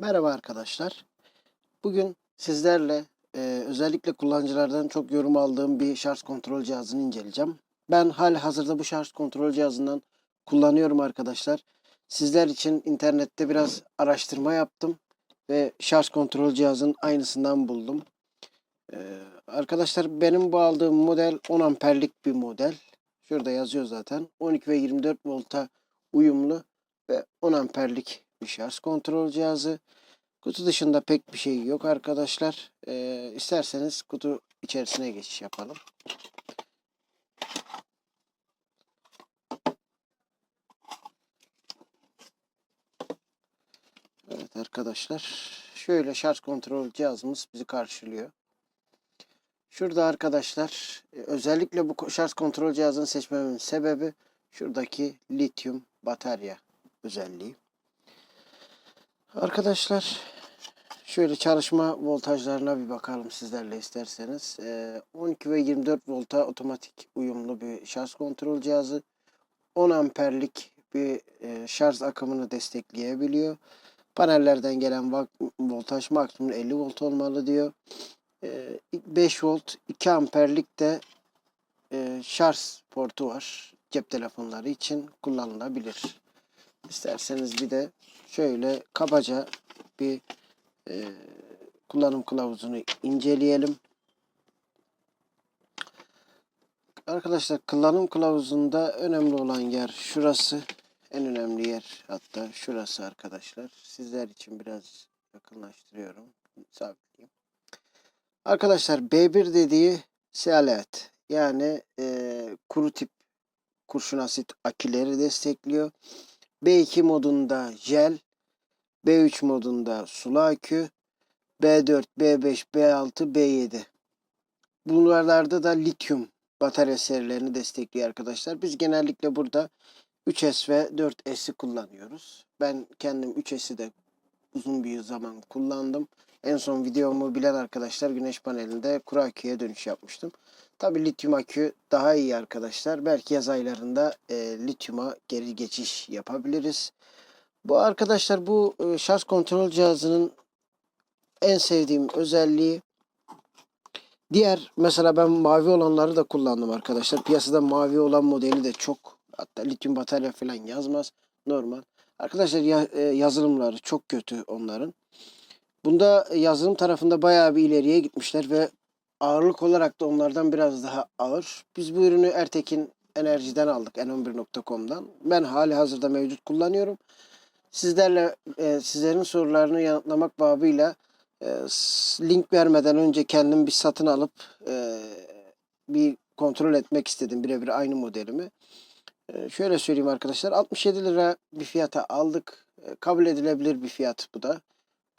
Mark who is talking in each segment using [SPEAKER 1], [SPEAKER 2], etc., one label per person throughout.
[SPEAKER 1] Merhaba arkadaşlar. Bugün sizlerle e, özellikle kullanıcılardan çok yorum aldığım bir şarj kontrol cihazını inceleyeceğim. Ben hali hazırda bu şarj kontrol cihazından kullanıyorum arkadaşlar. Sizler için internette biraz araştırma yaptım ve şarj kontrol cihazın aynısından buldum. E, arkadaşlar benim bu aldığım model 10 amperlik bir model. Şurada yazıyor zaten. 12 ve 24 volta uyumlu ve 10 amperlik bir şarj kontrol cihazı. Kutu dışında pek bir şey yok arkadaşlar. Ee, isterseniz kutu içerisine geçiş yapalım. Evet arkadaşlar. Şöyle şarj kontrol cihazımız bizi karşılıyor. Şurada arkadaşlar e, özellikle bu şarj kontrol cihazını seçmemin sebebi şuradaki lityum batarya özelliği. Arkadaşlar şöyle çalışma voltajlarına bir bakalım sizlerle isterseniz. Ee, 12 ve 24 volta otomatik uyumlu bir şarj kontrol cihazı. 10 amperlik bir e, şarj akımını destekleyebiliyor. Panellerden gelen voltaj maksimum 50 volt olmalı diyor. Ee, 5 volt 2 amperlik de e, şarj portu var. Cep telefonları için kullanılabilir. İsterseniz bir de şöyle kabaca bir e, kullanım kılavuzunu inceleyelim. Arkadaşlar kullanım kılavuzunda önemli olan yer şurası. En önemli yer hatta şurası arkadaşlar. Sizler için biraz yakınlaştırıyorum. Sabitleyeyim. Arkadaşlar B1 dediği sealet yani e, kuru tip kurşun asit aküleri destekliyor. B2 modunda jel, B3 modunda sulu akü, B4, B5, B6, B7. Bunlarda da lityum batarya serilerini destekliyor arkadaşlar. Biz genellikle burada 3S ve 4S'i kullanıyoruz. Ben kendim 3S'i de uzun bir zaman kullandım. En son videomu bilen arkadaşlar güneş panelinde kuru aküye dönüş yapmıştım. Tabi lityum akü daha iyi arkadaşlar. Belki yaz aylarında e, lityuma geri geçiş yapabiliriz. Bu arkadaşlar bu e, şarj kontrol cihazının en sevdiğim özelliği diğer mesela ben mavi olanları da kullandım arkadaşlar. Piyasada mavi olan modeli de çok hatta lityum batarya falan yazmaz. Normal. Arkadaşlar ya, e, yazılımları çok kötü onların. Bunda yazılım tarafında bayağı bir ileriye gitmişler ve ağırlık olarak da onlardan biraz daha ağır. Biz bu ürünü Ertekin Enerji'den aldık n11.com'dan. Ben hali hazırda mevcut kullanıyorum. Sizlerle e, sizlerin sorularını yanıtlamak babıyla e, link vermeden önce kendim bir satın alıp e, bir kontrol etmek istedim birebir aynı modelimi. E, şöyle söyleyeyim arkadaşlar 67 lira bir fiyata aldık. E, kabul edilebilir bir fiyat bu da.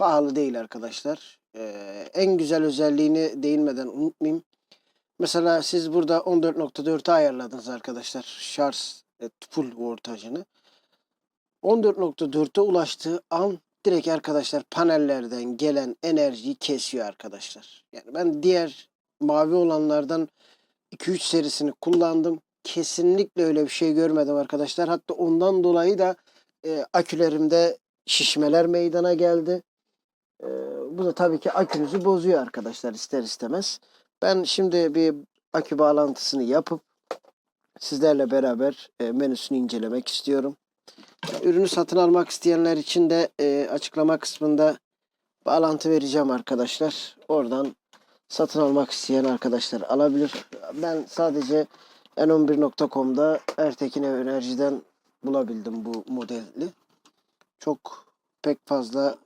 [SPEAKER 1] Pahalı değil arkadaşlar. Ee, en güzel özelliğini değinmeden unutmayayım. Mesela siz burada 14.4'e ayarladınız arkadaşlar şarj e, full voltajını. 14.4'e ulaştığı an direkt arkadaşlar panellerden gelen enerjiyi kesiyor arkadaşlar. Yani ben diğer mavi olanlardan 2-3 serisini kullandım. Kesinlikle öyle bir şey görmedim arkadaşlar. Hatta ondan dolayı da e, akülerimde şişmeler meydana geldi. Bu da tabii ki akünüzü bozuyor arkadaşlar ister istemez. Ben şimdi bir akü bağlantısını yapıp sizlerle beraber e, menüsünü incelemek istiyorum. Ürünü satın almak isteyenler için de e, açıklama kısmında bağlantı vereceğim arkadaşlar. Oradan satın almak isteyen arkadaşlar alabilir. Ben sadece n11.com'da Ertekin Ev Enerji'den bulabildim bu modeli. Çok pek fazla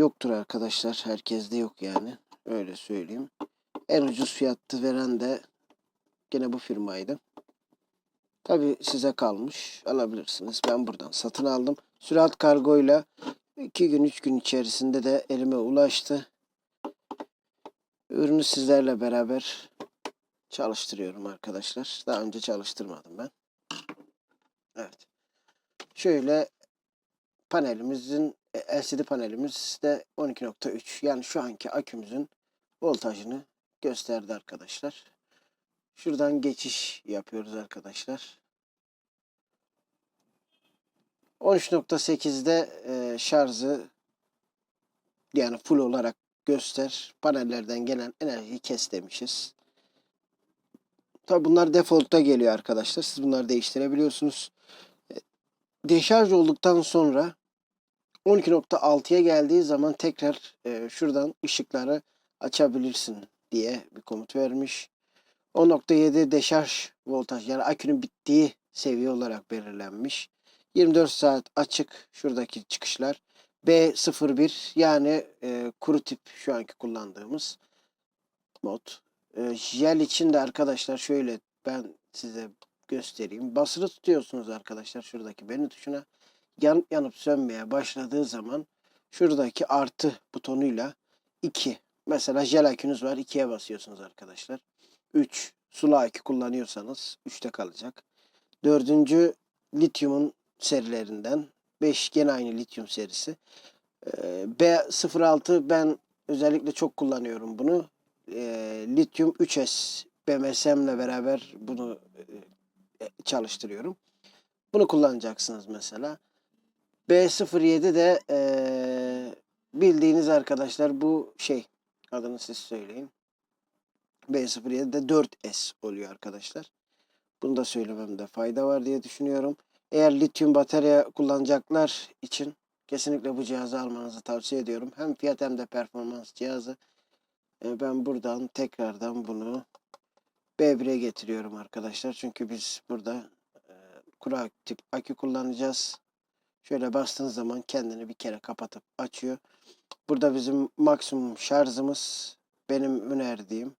[SPEAKER 1] yoktur arkadaşlar. Herkeste yok yani. Öyle söyleyeyim. En ucuz fiyatı veren de gene bu firmaydı. Tabi size kalmış. Alabilirsiniz. Ben buradan satın aldım. Sürat kargoyla 2 gün 3 gün içerisinde de elime ulaştı. Ürünü sizlerle beraber çalıştırıyorum arkadaşlar. Daha önce çalıştırmadım ben. Evet. Şöyle panelimizin LCD panelimiz de 12.3 yani şu anki akümüzün voltajını gösterdi arkadaşlar. Şuradan geçiş yapıyoruz arkadaşlar. 13.8'de e, şarjı yani full olarak göster. Panellerden gelen enerjiyi kes demişiz. Tabi bunlar default'ta geliyor arkadaşlar. Siz bunları değiştirebiliyorsunuz. E, Deşarj olduktan sonra 12.6'ya geldiği zaman tekrar e, şuradan ışıkları açabilirsin diye bir komut vermiş. 10.7 deşarj voltaj yani akünün bittiği seviye olarak belirlenmiş. 24 saat açık şuradaki çıkışlar. B01 yani e, kuru tip şu anki kullandığımız mod. E, jel için de arkadaşlar şöyle ben size göstereyim. Basılı tutuyorsunuz arkadaşlar şuradaki beğeni tuşuna. Yanıp yanıp sönmeye başladığı zaman şuradaki artı butonuyla 2 mesela jel akünüz var 2'ye basıyorsunuz arkadaşlar. 3 sulu akü kullanıyorsanız 3'te kalacak. Dördüncü lityumun serilerinden 5 gene aynı lityum serisi. Ee, B06 ben özellikle çok kullanıyorum bunu. Ee, lityum 3S BMS'mle beraber bunu e, çalıştırıyorum. Bunu kullanacaksınız mesela. B07 de e, bildiğiniz arkadaşlar bu şey adını siz söyleyin. B07 de 4S oluyor arkadaşlar. Bunu da söylememde fayda var diye düşünüyorum. Eğer lityum batarya kullanacaklar için kesinlikle bu cihazı almanızı tavsiye ediyorum. Hem fiyat hem de performans cihazı. Ben buradan tekrardan bunu B1'e getiriyorum arkadaşlar. Çünkü biz burada kuru tip akü kullanacağız. Şöyle bastığınız zaman kendini bir kere kapatıp açıyor. Burada bizim maksimum şarjımız benim önerdiğim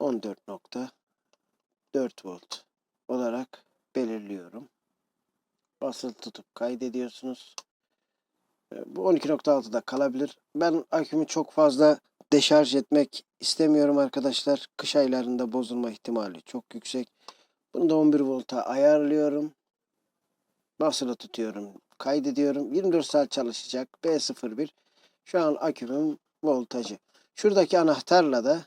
[SPEAKER 1] 14.4 volt olarak belirliyorum. Basılı tutup kaydediyorsunuz. E, Bu 12.6'da kalabilir. Ben akümü çok fazla deşarj etmek istemiyorum arkadaşlar. Kış aylarında bozulma ihtimali çok yüksek. Bunu da 11 volta ayarlıyorum. Basılı tutuyorum. Kaydediyorum. 24 saat çalışacak. B01. Şu an akümün voltajı. Şuradaki anahtarla da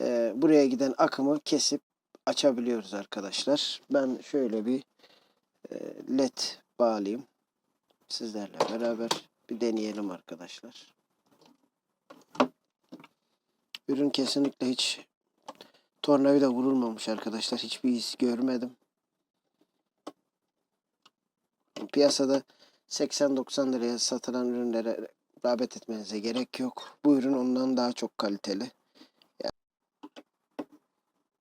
[SPEAKER 1] e, buraya giden akımı kesip açabiliyoruz arkadaşlar. Ben şöyle bir e, led bağlayayım. Sizlerle beraber bir deneyelim arkadaşlar. Ürün kesinlikle hiç tornavida vurulmamış arkadaşlar. Hiçbir iz görmedim. Piyasada 80-90 liraya satılan ürünlere rağbet etmenize gerek yok. Bu ürün ondan daha çok kaliteli. Yani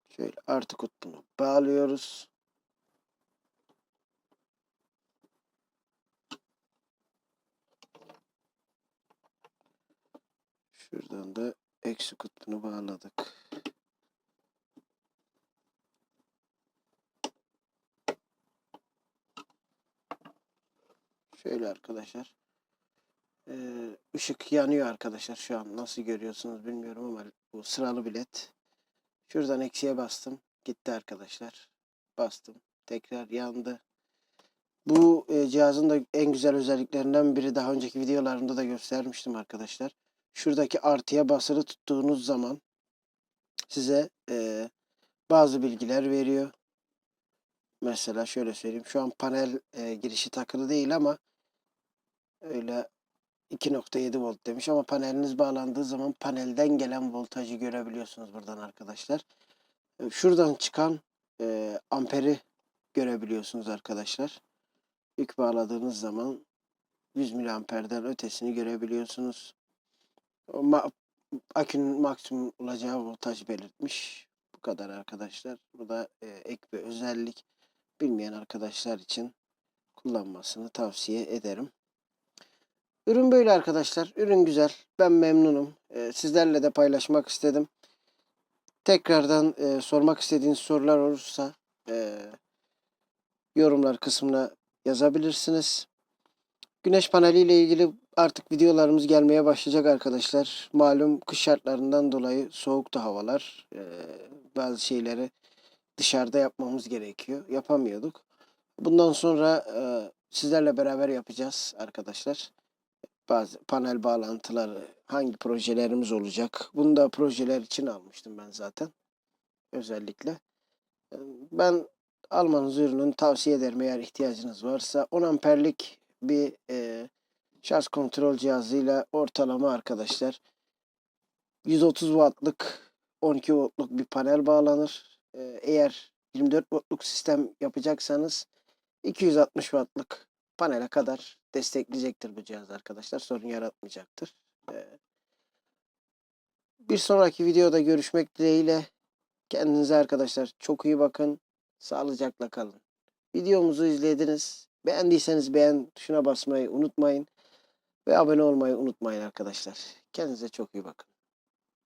[SPEAKER 1] şöyle artı kutbunu bağlıyoruz. Şuradan da eksi kutbunu bağladık. Şöyle arkadaşlar. Ee, ışık yanıyor arkadaşlar şu an. Nasıl görüyorsunuz bilmiyorum ama bu sıralı bilet. Şuradan eksiye bastım. Gitti arkadaşlar. Bastım. Tekrar yandı. Bu e, cihazın da en güzel özelliklerinden biri daha önceki videolarımda da göstermiştim arkadaşlar. Şuradaki artıya basılı tuttuğunuz zaman size e, bazı bilgiler veriyor. Mesela şöyle söyleyeyim. Şu an panel e, girişi takılı değil ama öyle 2.7 volt demiş ama paneliniz bağlandığı zaman panelden gelen voltajı görebiliyorsunuz buradan arkadaşlar. E, Şuradan çıkan e, amperi görebiliyorsunuz arkadaşlar. Yük bağladığınız zaman 100 miliamperden ötesini görebiliyorsunuz. Ma- akünün maksimum olacağı voltaj belirtmiş. Bu kadar arkadaşlar. Bu da e, ek bir özellik. Bilmeyen arkadaşlar için kullanmasını tavsiye ederim. Ürün böyle arkadaşlar. Ürün güzel. Ben memnunum. E, sizlerle de paylaşmak istedim. Tekrardan e, sormak istediğiniz sorular olursa e, yorumlar kısmına yazabilirsiniz. Güneş paneli ile ilgili artık videolarımız gelmeye başlayacak arkadaşlar. Malum kış şartlarından dolayı soğuktu havalar. E, bazı şeyleri dışarıda yapmamız gerekiyor. Yapamıyorduk. Bundan sonra e, sizlerle beraber yapacağız arkadaşlar. Bazı panel bağlantıları, hangi projelerimiz olacak. Bunu da projeler için almıştım ben zaten. Özellikle. E, Ben almanız ürünün tavsiye ederim eğer ihtiyacınız varsa. 10 amperlik bir e, şarj kontrol cihazıyla ortalama arkadaşlar 130 wattlık 12 voltluk bir panel bağlanır. Ee, Eğer 24 voltluk sistem yapacaksanız 260 wattlık panele kadar destekleyecektir bu cihaz arkadaşlar. Sorun yaratmayacaktır. Bir sonraki videoda görüşmek dileğiyle. Kendinize arkadaşlar çok iyi bakın. Sağlıcakla kalın. Videomuzu izlediniz. Beğendiyseniz beğen tuşuna basmayı unutmayın. Ve abone olmayı unutmayın arkadaşlar. Kendinize çok iyi bakın.